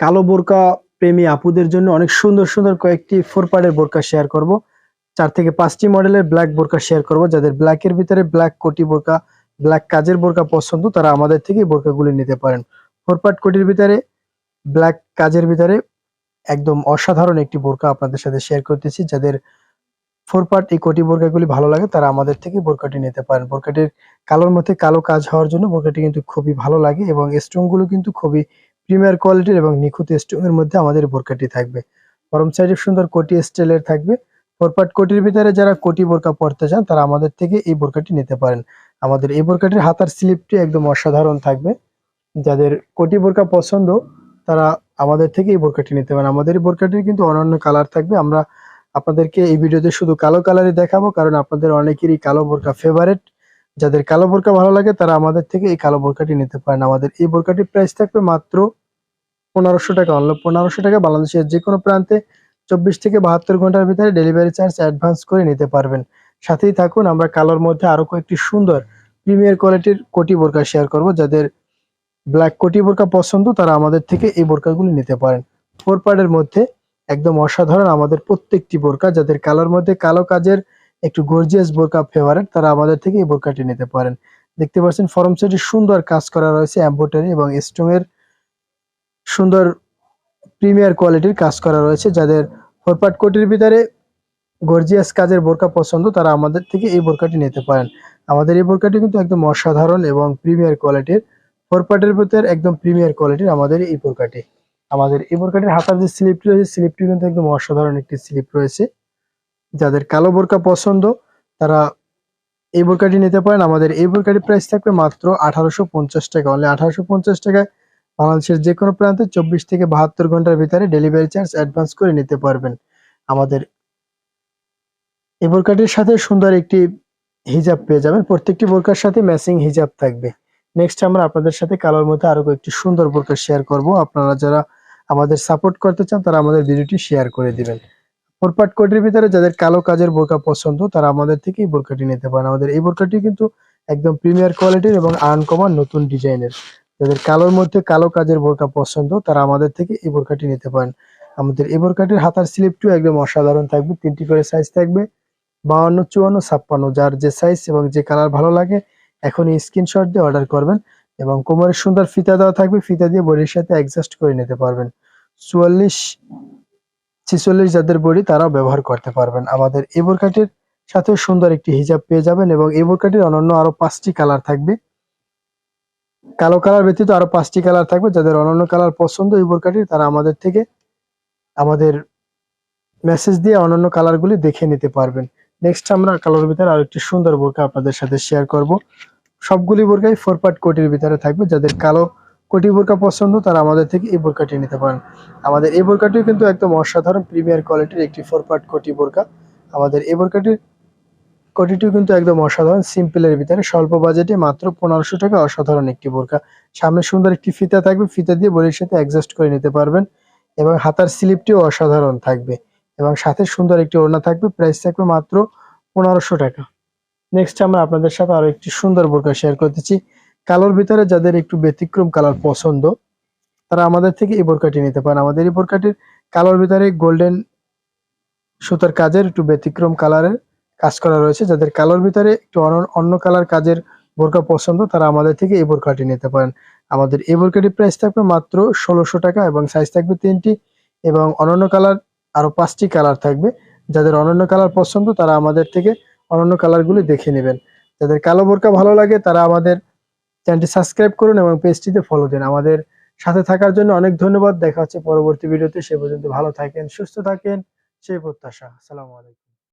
কালো বোরকা প্রেমী আপুদের জন্য অনেক সুন্দর সুন্দর কয়েকটি ফোর পার্টের বোরকা শেয়ার করব। চার থেকে পাঁচটি মডেলের ব্ল্যাক বোরকা শেয়ার করব। যাদের ব্ল্যাকের ভিতরে ব্ল্যাক কোটি বোরকা ব্ল্যাক কাজের বোরকা পছন্দ, তারা আমাদের থেকে বোরকাগুলি নিতে পারেন। ফোর পার্ট কোটির ভিতরে ব্ল্যাক কাজের ভিতরে একদম অসাধারণ একটি বোরকা আপনাদের সাথে শেয়ার করতেছি। যাদের ফোর পার্ট এই কোটি বোরকাগুলি ভালো লাগে, তারা আমাদের থেকে বোরকাটি নিতে পারেন। বোরকাটির কালোর মধ্যে কালো কাজ হওয়ার জন্য বোরকাটি কিন্তু খুবই ভালো লাগে এবং স্টোনগুলো কিন্তু খুবই প্রিমিয়ার কোয়ালিটির এবং নিখুঁত স্টোন এর মধ্যে আমাদের বোরকাটি থাকবে। গরম সাইডে সুন্দর কোটি স্টাইলের থাকবে। ফোর পার্ট কোটির ভিতরে যারা কোটি বোরকা পরতে চান, তারা আমাদের থেকে এই বোরকাটি নিতে পারেন। আমাদের এই বোরকাটির হাতার স্লিপটি একদম অসাধারণ থাকবে। যাদের কোটি বোরকা পছন্দ, তারা আমাদের থেকে এই বোরকাটি নিতে পারেন। আমাদের এই বোরকাটির কিন্তু অনন্য কালার থাকবে। আমরা আপনাদেরকে এই ভিডিওতে শুধু কালো কালারই দেখাবো, কারণ আপনাদের অনেকেরই কালো বোরকা ফেভারেট যাদের কালো বোরকা ভালো লাগে, তারা আমাদের থেকে এই কালো বোরকাটি নিতে পারেন। আমাদের এই বোরকাটির প্রাইস থাকবে মাত্র পনেরোশো টাকা। অনলি পনেরোশো টাকা বাংলাদেশের যে কোনো প্রান্তে চব্বিশ থেকে বাহাত্তর ঘণ্টার ভিতরে ডেলিভারি চার্জ অ্যাডভান্স করে নিতে পারবেন। সাথেই থাকুন, আমরা কালোর মধ্যে আরও কয়েকটি সুন্দর প্রিমিয়ার কোয়ালিটির কোটি বোরকা শেয়ার করব। যাদের ব্ল্যাক কোটি বোরকা পছন্দ, তারা আমাদের থেকে এই বোরকাগুলি নিতে পারেন। ফোর পার্টের মধ্যে একদম অসাধারণ আমাদের প্রত্যেকটি বোরকা। যাদের কালোর মধ্যে কালো কাজের একটু গর্জিয়াস বোরকা ফেভারেট তারা আমাদের থেকে এই বোরকাটি নিতে পারেন। দেখতে পাচ্ছেন, ফরম সেটি সুন্দর কাজ করা রয়েছে এম্বোটারি এবং স্টোং এর সুন্দর প্রিমিয়ার কোয়ালিটির কাজ করা রয়েছে। যাদের ফোরপাট কোটির ভিতরে গর্জিয়াস কাজের বোরকা পছন্দ, তারা আমাদের থেকে এই বোরকাটি নিতে পারেন। আমাদের এই বোরকাটি কিন্তু একদম অসাধারণ এবং প্রিমিয়ার কোয়ালিটির ফোরপাটের ভিতরে একদম প্রিমিয়ার কোয়ালিটির আমাদের এই বোরকাটি। আমাদের এই বোরকাটির হাতার যে স্লিপটি রয়েছে স্লিপটি কিন্তু একদম অসাধারণ একটি স্লিপ রয়েছে। যাদের কালো বোরকা পছন্দ, তারা এই বোরকাটি নিতে পারেন। আমাদের এই বোরকাটির প্রাইস থাকবে মাত্র আঠারোশো পঞ্চাশ টাকা। অনলি আঠারোশো পঞ্চাশ টাকায় বাংলাদেশের যে কোনো প্রান্তে চব্বিশ থেকে বাহাত্তর ঘণ্টার ভিতরে ডেলিভারি চার্জ অ্যাডভান্স করে নিতে পারবেন। আমাদের এই বোরকাটির সাথে সুন্দর একটি হিজাব পেয়ে যাবেন। প্রত্যেকটি বোরকার সাথে ম্যাচিং হিজাব থাকবে। নেক্সট আমরা আপনাদের সাথে কালোর মধ্যে আরও কয়েকটি সুন্দর বোরকা শেয়ার করব। আপনারা যারা আমাদের সাপোর্ট করতে চান, তারা আমাদের ভিডিওটি শেয়ার করে দিবেন। ফোরপাট কোটির ভিতরে যাদের কালো কাজের বোরকা পছন্দ, তারা আমাদের থেকে এই বোরকাটি নিতে পারেন। আমাদের এই বোরকাটি কিন্তু একদম প্রিমিয়ার কোয়ালিটির এবং আনকমন নতুন ডিজাইনের। যাদের কালোর মধ্যে কালো কাজের বোরকা পছন্দ, তারা আমাদের থেকে এই বোরকাটি নিতে পারেন। আমাদের এই বোরকাটির হাতার স্লিপটিও একদম অসাধারণ থাকবে। তিনটি করে সাইজ থাকবে। বাউন্ন, চুয়ান্ন, ছাপ্পান্ন, যার যে সাইজ এবং যে কালার ভালো লাগে, এখনই স্ক্রিনশট দিয়ে অর্ডার করবেন এবং কোমরের সুন্দর ফিতা দেওয়া থাকবে। ফিতা দিয়ে বডির সাথে অ্যাডজাস্ট করে নিতে পারবেন। চুয়াল্লিশ ছিচল্লিশ যাদের বডি, তারাও ব্যবহার করতে পারবেন। আমাদের এই বোরকাটির সাথে সুন্দর একটি হিজাব পেয়ে যাবেন এবং এই বোরকাটির অনন্য আরও পাঁচটি কালার থাকবে। কালো কালার ব্যতীত আরও পাঁচটি কালার থাকবে। যাদের অনন্য কালার পছন্দ এই বোরকাটির তারা আমাদের থেকে আমাদের মেসেজ দিয়ে অন্যান্য কালারগুলি দেখে নিতে পারবেন। নেক্সট আমরা কালার ভিতরে আরও একটি সুন্দর বোরকা আপনাদের সাথে শেয়ার করব। সবগুলি বোরকাই ফোর পার্ট কোটির ভিতরে থাকবে। যাদের কালো কোটি বোরকা পছন্দ, তারা আমাদের থেকে এই বোরকাটি নিতে পারেন। আমাদের এই বোরকাটিও কিন্তু একদম অসাধারণ প্রিমিয়ার কোয়ালিটির একটি ফোর পার্ট কোটি বোরকা। আমাদের এই বোরকাটির কোটিটিও কিন্তু একদম অসাধারণ সিম্পলের ভিতরে স্বল্প বাজেটে মাত্র পনেরোশো টাকা অসাধারণ একটি বোরকা। সামনে সুন্দর একটি ফিতা থাকবে, ফিতা দিয়ে বডির সাথে অ্যাডজাস্ট করে নিতে পারবেন এবং হাতার স্লিপটিও অসাধারণ থাকবে এবং সাথে সুন্দর একটি ওড়না থাকবে প্রাইস থাকবে মাত্র পনেরোশো টাকা। নেক্সট আমরা আপনাদের সাথে আরও একটি সুন্দর বোরকা শেয়ার করতেছি কালোর ভিতরে যাদের একটু ব্যতিক্রম কালার পছন্দ, তারা আমাদের থেকে এই বোরকাটি নিতে পারেন। আমাদের এই বোরকাটির কালোর ভিতরে গোল্ডেন সুতার কাজের একটু ব্যতিক্রম কালারের কাজ করা রয়েছে। যাদের কালোর ভিতরে একটু অন্য- কালার কাজের বোরকা পছন্দ, তারা আমাদের থেকে এই বোরকাটি নিতে পারেন। আমাদের এই বোরকাটির প্রাইস থাকবে মাত্র ষোলোশো টাকা এবং সাইজ থাকবে তিনটি এবং অনন্য কালার আরও পাঁচটি কালার থাকবে। যাদের অনন্য কালার পছন্দ, তারা আমাদের থেকে অনন্য কালারগুলি দেখে নেবেন। যাদের কালো বোরকা ভালো লাগে, তারা আমাদের চ্যানেলটি সাবস্ক্রাইব করুন এবং পেজটিতে ফলো দিন। আমাদের সাথে থাকার জন্য অনেক ধন্যবাদ। দেখা হচ্ছে পরবর্তী ভিডিওতে। সে পর্যন্ত ভালো থাকেন, সুস্থ থাকেন। সেই প্রত্যাশা। আসসালামু আলাইকুম।